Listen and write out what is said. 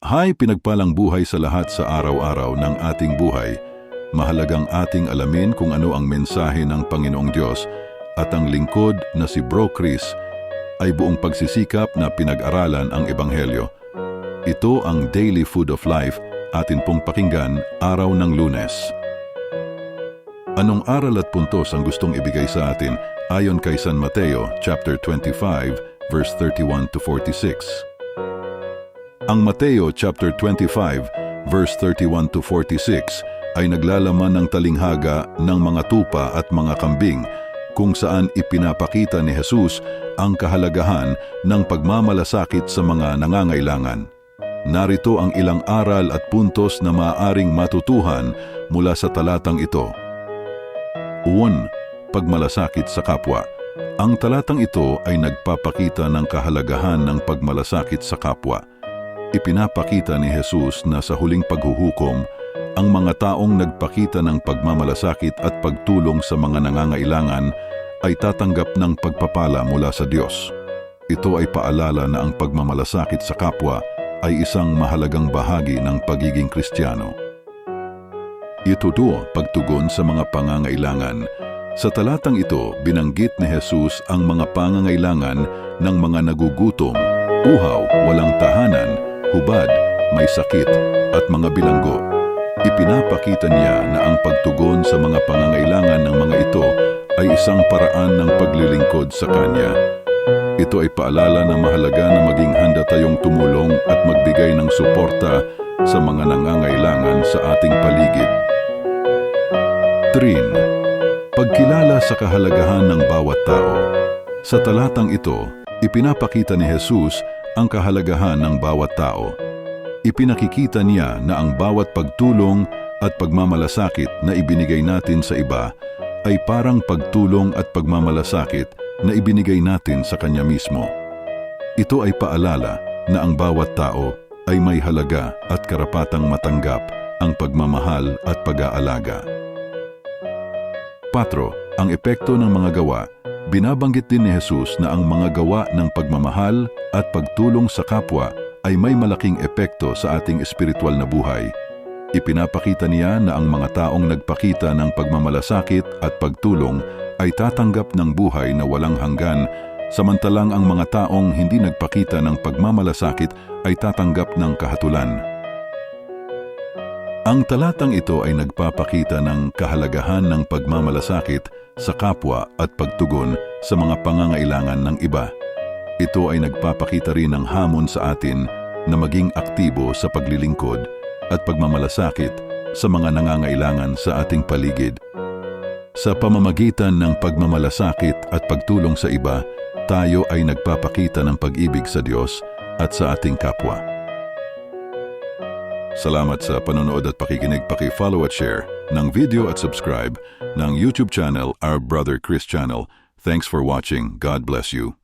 Hay pinagpalang buhay sa lahat sa araw-araw ng ating buhay. Mahalagang ating alamin kung ano ang mensahe ng Panginoong Diyos at ang lingkod na si Bro Chris ay buong pagsisikap na pinag-aralan ang Ebanghelyo. Ito ang Daily Food of Life atin pong pakinggan araw ng lunes. Anong aral at puntos ang gustong ibigay sa atin ayon kay San Mateo chapter 25 verse 31 to 46? Ang Mateo chapter 25 verse 31 to 46 ay naglalaman ng talinghaga ng mga tupa at mga kambing kung saan ipinapakita ni Jesus ang kahalagahan ng pagmamalasakit sa mga nangangailangan. Narito ang ilang aral at puntos na maaaring matutuhan mula sa talatang ito. 1. Pagmalasakit sa kapwa. Ang talatang ito ay nagpapakita ng kahalagahan ng pagmalasakit sa kapwa. Ipinapakita ni Jesus na sa huling paghuhukom, ang mga taong nagpakita ng pagmamalasakit at pagtulong sa mga nangangailangan ay tatanggap ng pagpapala mula sa Diyos. Ito ay paalala na ang pagmamalasakit sa kapwa ay isang mahalagang bahagi ng pagiging Kristiyano. Ituto pagtugon sa mga pangangailangan. Sa talatang ito, binanggit ni Jesus ang mga pangangailangan ng mga nagugutom, uhaw, walang tahanan, hubad, may sakit, at mga bilanggo. Ipinapakita niya na ang pagtugon sa mga pangangailangan ng mga ito ay isang paraan ng paglilingkod sa Kanya. Ito ay paalala na mahalaga na maging handa tayong tumulong at magbigay ng suporta sa mga nangangailangan sa ating paligid. 3. Pagkilala sa kahalagahan ng bawat tao. Sa talatang ito, ipinapakita ni Jesus ang kahalagahan ng bawat tao. Ipinakikita niya na ang bawat pagtulong at pagmamalasakit na ibinigay natin sa iba ay parang pagtulong at pagmamalasakit na ibinigay natin sa Kanya mismo. Ito ay paalala na ang bawat tao ay may halaga at karapatang matanggap ang pagmamahal at pag-aalaga. 4. Ang epekto ng mga gawa. Binabanggit din ni Jesus na ang mga gawa ng pagmamahal at pagtulong sa kapwa ay may malaking epekto sa ating espiritual na buhay. Ipinapakita niya na ang mga taong nagpakita ng pagmamalasakit at pagtulong ay tatanggap ng buhay na walang hanggan, samantalang ang mga taong hindi nagpakita ng pagmamalasakit ay tatanggap ng kahatulan. Ang talatang ito ay nagpapakita ng kahalagahan ng pagmamalasakit sa kapwa at pagtugon sa mga pangangailangan ng iba. Ito ay nagpapakita rin ng hamon sa atin na maging aktibo sa paglilingkod at pagmamalasakit sa mga nangangailangan sa ating paligid. Sa pamamagitan ng pagmamalasakit at pagtulong sa iba, tayo ay nagpapakita ng pag-ibig sa Diyos at sa ating kapwa. Salamat sa panonood at pakikinig. Paki-follow at share ng video at subscribe ng YouTube channel Our Brother Chris Channel. Thanks for watching. God bless you.